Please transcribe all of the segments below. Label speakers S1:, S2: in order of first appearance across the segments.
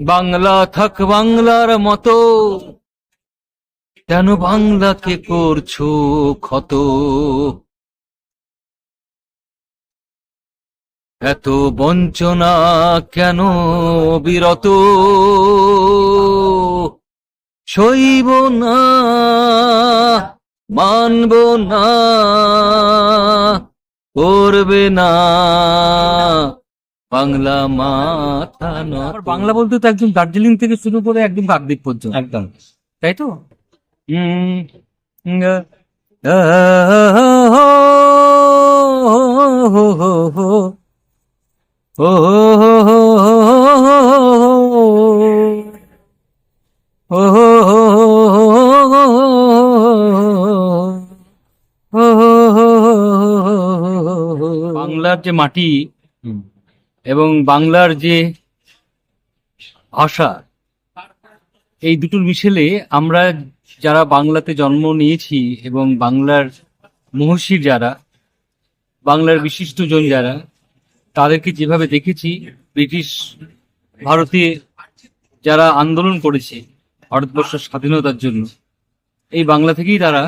S1: বাংলা থাক বাংলার মতো কেন বাংলাকে করছ ক্ষত? এত বঞ্চনা কেন বিরত সইব না মানব না করবে না বাংলা মাথা
S2: বাংলা বলতে তো একদম দার্জিলিং থেকে শুরু করে একদম কাকদ্বীপ পর্যন্ত
S1: একদম
S2: তাই তো
S1: হুম, আ, আ, হো, হো, হো, হো, হো, হো, বাংলার যে মাটি এবং বাংলার যে ভাষা এই দুটোর মিশেলে আমরা যারা বাংলাতে জন্ম নিয়েছি এবং বাংলার মহর্ষির যারা বাংলার বিশিষ্টজন যারা তাদেরকে যেভাবে দেখেছি, ব্রিটিশ ভারতে যারা আন্দোলন করেছে ভারতবর্ষের স্বাধীনতার জন্য, এই বাংলা থেকেই তারা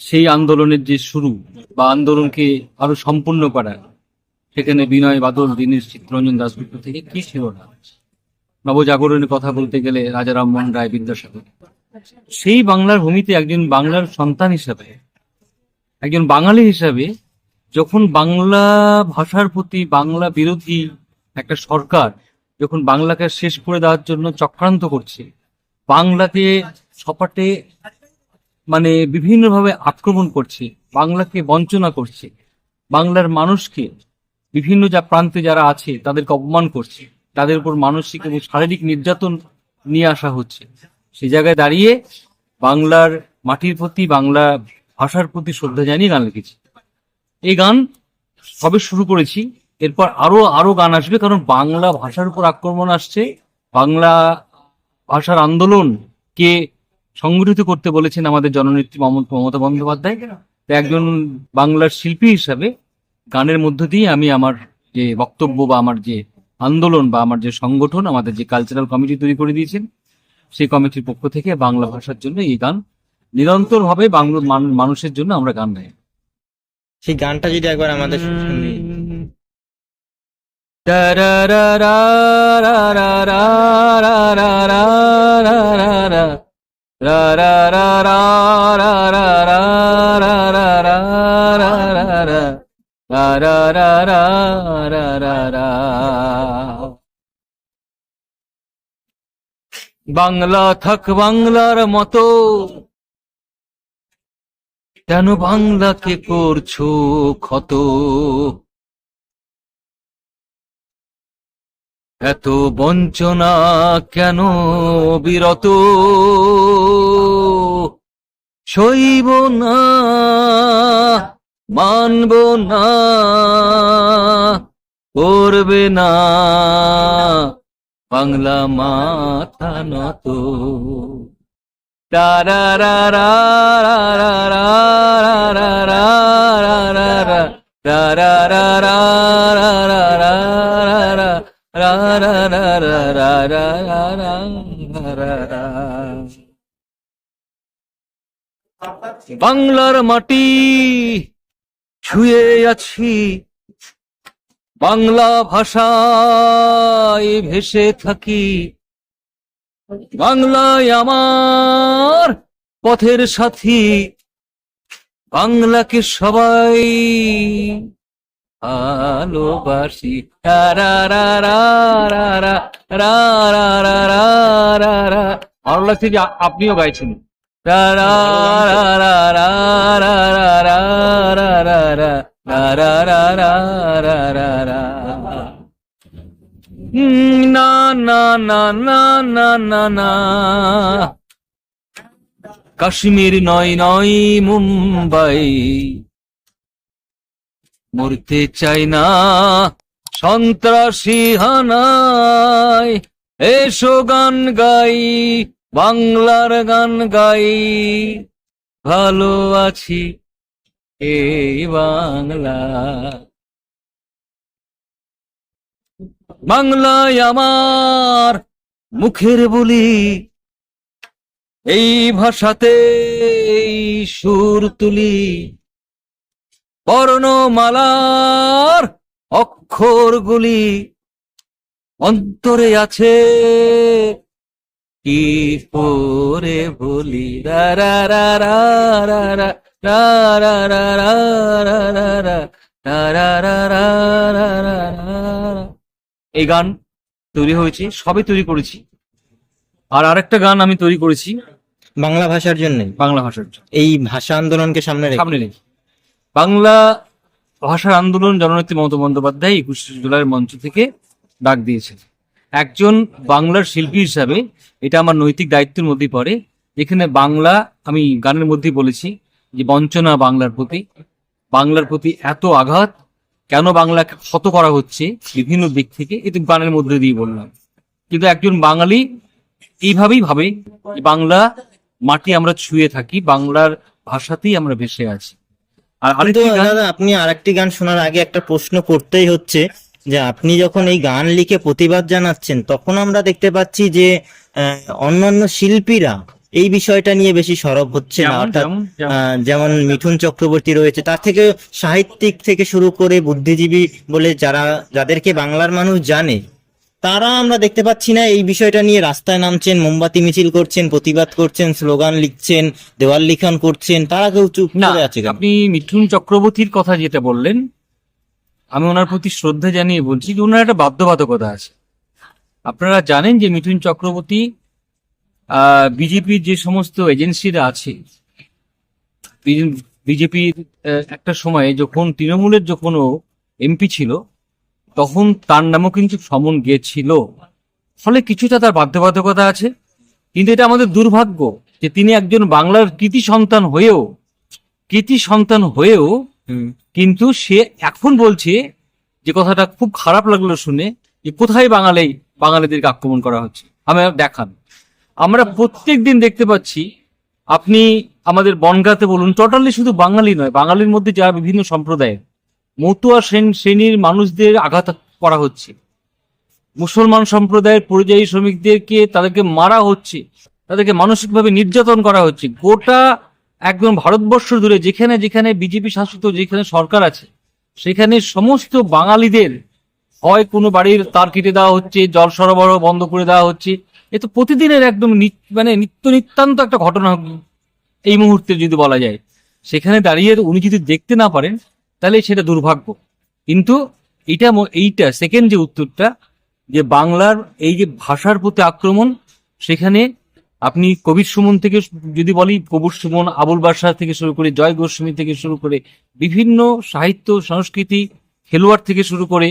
S1: সেই আন্দোলনের যে শুরু বা আন্দোলনকে আরও সম্পূর্ণ করা, সেখানে বিনয় বাদল, দীনেশ চিত্তরঞ্জন দাসগুপ্ত থেকে কি ছিল না? নবজাগরণের কথা বলতে গেলে রাজা রামমোহন রায় বিদ্যাসাগর। সেই বাংলার ভূমিতে একজন বাংলার সন্তান হিসাবে, একজন বাঙালি হিসাবে যখন বাংলা ভাষার প্রতি বাংলা বিরোধী একটা সরকার যখন বাংলাকে শেষ করে দেওয়ার জন্য চক্রান্ত করছে, বাংলাকে সপাটে মানে বিভিন্নভাবে আক্রমণ করছে, বাংলাকে বঞ্চনা করছে, বাংলার মানুষকে বিভিন্ন যা প্রান্তে যারা আছে তাদেরকে অপমান করছে, তাদের উপর মানসিক এবং শারীরিক নির্যাতন নিয়ে আসা হচ্ছে। সে জায়গায় দাঁড়িয়ে বাংলার মাটির প্রতি, বাংলা ভাষার প্রতি শ্রদ্ধা জানিয়ে গান লিখেছি। এই গান সবে শুরু করেছি। এরপর আরও আরও গান আসবে, কারণ বাংলা ভাষার উপর আক্রমণ আসছে। বাংলা ভাষার আন্দোলনকে সংগঠিত করতে বলেছেন আমাদের জননেত্রী মম- মমতা বন্দ্যোপাধ্যায়। একজন বাংলার শিল্পী হিসাবে গানের মধ্য দিয়ে আমি আমার যে বক্তব্য বা আমার যে আন্দোলন বা আমার যে সংগঠন, আমাদের যে কালচারাল কমিটি তৈরি করে দিয়েছেন, সেই কমিটির পক্ষ থেকে বাংলা ভাষার জন্য এই গান নিরন্তর ভাবে বাংলা মান- মানুষের জন্য আমরা গান গাই।
S3: সেই গানটা যদি একবার আমাদের
S1: বাংলা থাক বাংলার মতো। কেন বাংলাকে করছ ক্ষত? এত বঞ্চনা কেন বিরত? সইব না, মানব না, করবে না, বাংলা মাথা নত। বাংলার মাটি ছুঁয়ে আছি। বাংলা ভাষায় ভেসে থাকি। বাংলায় আমার পথের সাথী বাংলাকে সবাই ভালোবাসি ভালো লাগছে যে আপনিও গাইছেন রা রা রা রা রা না না না না না না কাশ্মীর নয় নয়, মুম্বাই। মরতে চাই না সন্ত্রাসী হানায়। এসো গান গাই, বাংলার গান গাই। ভালো আছি এই বাংলা। বাংলায় আমার মুখের বলি এই ভাষাতে সুর তুলি বর্ণমালার অক্ষরগুলি অন্তরে আছে কি পরে বলি রা এই গান তৈরি হয়েছে সবে তৈরি করেছি। আর আরেকটা গান আমি তৈরি করেছি
S3: বাংলা ভাষার জন্য
S1: বাংলা ভাষার
S3: এই ভাষা আন্দোলনকে সামনে
S1: সামনে রেখে। বাংলা ভাষার আন্দোলন জননেত্রী মমতা বন্দ্যোপাধ্যায় একুশে জুলাইয়ের মঞ্চ থেকে ডাক দিয়েছেন। একজন বাংলার শিল্পী হিসাবে এটা আমার নৈতিক দায়িত্বের মধ্যে পড়ে। যেখানে বাংলা আমি গানের মধ্যেই বলেছি যে বঞ্চনা বাংলার প্রতি। বাংলার প্রতি এত আঘাত কেন বাংলাকে ক্ষত করা হচ্ছে বিভিন্ন দিক থেকে এটা গানের মধ্যে দিয়ে বললাম। কিন্তু একজন বাঙালি এইভাবেই ভাবে বাংলা মাটি আমরা ছুঁয়ে থাকি বাংলার ভাষাতেই আমরা ভেসে আছি। আর
S3: দাদা আপনি আরেকটি গান শোনার আগে একটা প্রশ্ন করতেই হচ্ছে যে আপনি যখন এই গান লিখে প্রতিবাদ জানাচ্ছেন তখন আমরা দেখতে পাচ্ছি যে আহ, অন্যান্য শিল্পীরা এই বিষয়টা নিয়ে বেশি সরব হচ্ছে না
S1: যেমন-
S3: অর্থাৎ
S1: যেমন-
S3: মিঠুন চক্রবর্তী রয়েছে তার থেকে সাহিত্যিক থেকে শুরু করে বুদ্ধিজীবী বলে যারা যাদেরকে বাংলার মানুষ জানে তারা আমরা দেখতে পাচ্ছি না এই বিষয়টা নিয়ে রাস্তায় নামছেন মোমবাতি মিছিল করছেন প্রতিবাদ করছেন স্লোগান লিখছেন দেওয়াল লিখন করছেন তারা কেউ চুপ
S1: না
S3: করে আছে
S1: আপনি মিঠুন চক্রবর্তীর কথা যেটা বললেন আমি ওনার প্রতি শ্রদ্ধা জানিয়ে বলছি যে ওনার একটা বাধ্যবাধকতা আছে। আপনারা জানেন যে মিঠুন চক্রবর্তী বিজেপির যে সমস্ত এজেন্সিরা আছে বিজেপির একটা সময়ে যখন তৃণমূলের যখন ও এমপি ছিল তখন তার নামও কিন্তু সমন গিয়েছিল ফলে কিছুটা তার বাধ্যবাধকতা আছে। কিন্তু এটা আমাদের দুর্ভাগ্য যে তিনি একজন বাংলার কৃতি সন্তান হয়েও কৃতি সন্তান হয়েও কিন্তু সে এখন বলছে যে কথাটা খুব খারাপ লাগল শুনে যে কোথায় বাঙালি বাঙালিদেরকে আক্রমণ করা হচ্ছে। আমি দেখান। আমরা প্রত্যেক দিন দেখতে পাচ্ছি, আপনি আমাদের বনগাঁতে বলুন টোটালি শুধু বাঙালি নয়, বাঙালির মধ্যে যারা বিভিন্ন সম্প্রদায়ের, মতুয়া শ্রেণ- শ্রেণির মানুষদের আঘাত করা হচ্ছে। মুসলমান সম্প্রদায়ের পরিযায়ী শ্রমিকদেরকে তাদেরকে মারা হচ্ছে, তাদেরকে মানসিকভাবে নির্যাতন করা হচ্ছে। গোটা একদম ভারতবর্ষ জুড়ে যেখানে যেখানে বিজেপি শাসিত, যেখানে সরকার আছে, সেখানে সমস্ত বাঙালিদের হয় কোনো বাড়ির তার কেটে দেওয়া হচ্ছে, জল সরবরাহ বন্ধ করে দেওয়া হচ্ছে। এ তো প্রতিদিনের একদম মানে নিত্য নিত্যান্ত একটা ঘটনা এই মুহূর্তে যদি বলা যায়। সেখানে দাঁড়িয়ে উনি যদি দেখতে না পারেন, তাহলে সেটা দুর্ভাগ্য। কিন্তু এটা এইটা সেকেন্ড যে উত্তরটা, যে বাংলার এই যে ভাষার প্রতি আক্রমণ, সেখানে আপনি কবির সুমন থেকে যদি বলি, কবির সুমন, আবুল বাদশাহ থেকে শুরু করে, জয় গোস্বামী থেকে শুরু করে, বিভিন্ন সাহিত্য, সংস্কৃতি, খেলোয়াড় থেকে শুরু করে,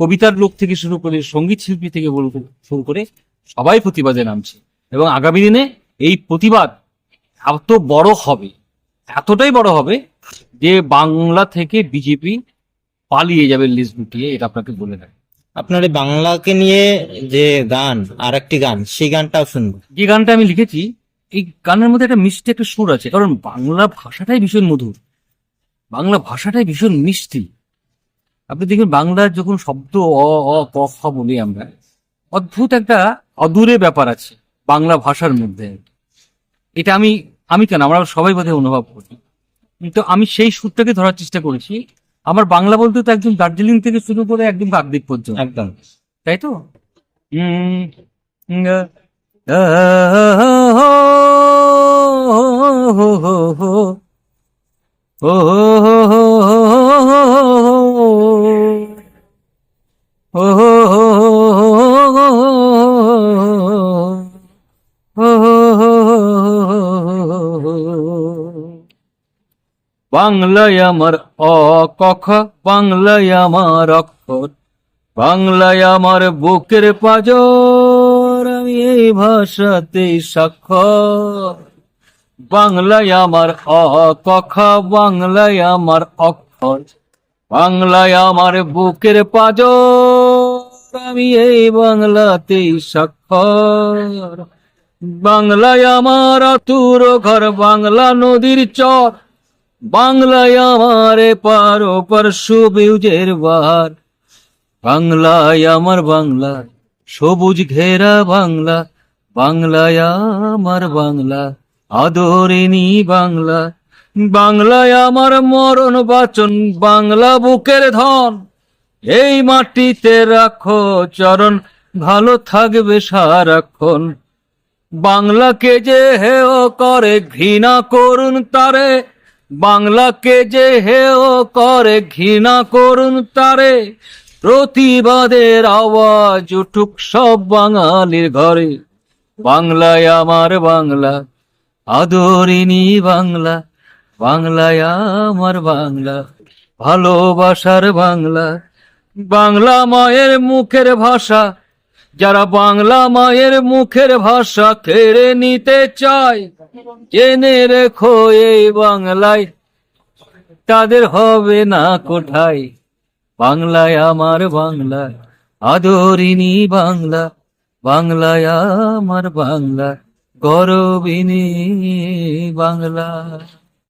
S1: কবিতার লোক থেকে শুরু করে, সংগীত শিল্পী থেকে শুরু করে সবাই প্রতিবাদে নামছে। এবং আগামী দিনে এই প্রতিবাদ এত বড় হবে এতটাই বড় হবে যে বাংলা থেকে বিজেপি পালিয়ে যাবে লিস্ট গুটিয়ে এটা আপনাকে বলে রাখি।
S3: আপনার এই বাংলাকে নিয়ে যে গান আর একটি গান সেই গানটাও শুনব।
S1: যে গানটা আমি লিখেছি এই গানের মধ্যে একটা মিষ্টি একটা সুর আছে কারণ বাংলা ভাষাটাই ভীষণ মধুর। বাংলা ভাষাটাই ভীষণ মিষ্টি। আপনি দেখবেন বাংলার যখন শব্দ অ অ ক খ বলি আমরা অদ্ভুত একটা অদূরে ব্যাপার আছে বাংলা ভাষার মধ্যে এটা আমি আমি কেন আমরা সবাই বোধহয় অনুভব করি কিন্তু আমি সেই সুরটাকে ধরার চেষ্টা করেছি আমার বাংলা বলতে তো একদম দার্জিলিং থেকে শুরু করে একদম কাকদ্বীপ পর্যন্ত
S3: একদম
S1: তাই তো উম, উম, আহ, বাংলায় আমার অ কখ বাংলায় আমার অক্ষর। বাংলায় আমার বুকের পাজর, আমি এই ভাষাতেই সাক্ষর বাংলায় আমার অ কখ বাংলায় আমার অক্ষর। বাংলায় আমার বুকের পাজ আমি এই বাংলাতেই স্বাক্ষর। বাংলায় আমার আতুর ঘর, বাংলা নদীর চর। বাংলায় আমার পার ওপার সুবিউজের বাহার বাংলায় আমার বাংলা, সবুজ ঘেরা বাংলা। বাংলায় আমার বাংলা, আদরিনী বাংলা। বাংলায় আমার মরণ বাচন, বাংলা বুকের ধন। এই মাটিতে রাখো চরণ, ভালো থাকবে সারাক্ষণ। বাংলাকে যে হেয় করে, ঘৃণা করুন তারে। বাংলাকে যে হেয় করে, ঘৃণা করুন তারে। প্রতিবাদের আওয়াজ উঠুক সব বাঙালির ঘরে। বাংলায় আমার বাংলা আদরিনী বাংলা। বাংলায় আমার বাংলা, ভালোবাসার বাংলা। বাংলা মায়ের মুখের ভাষা, যারা বাংলা মায়ের মুখের ভাষা কেড়ে নিতে চায় জেনে রেখো এই বাংলায়, তাদের হবে না কোঠায় বাংলায় আমার বাংলা আদরিনী বাংলা, বাংলায় আমার বাংলা, গরবিনী বাংলা।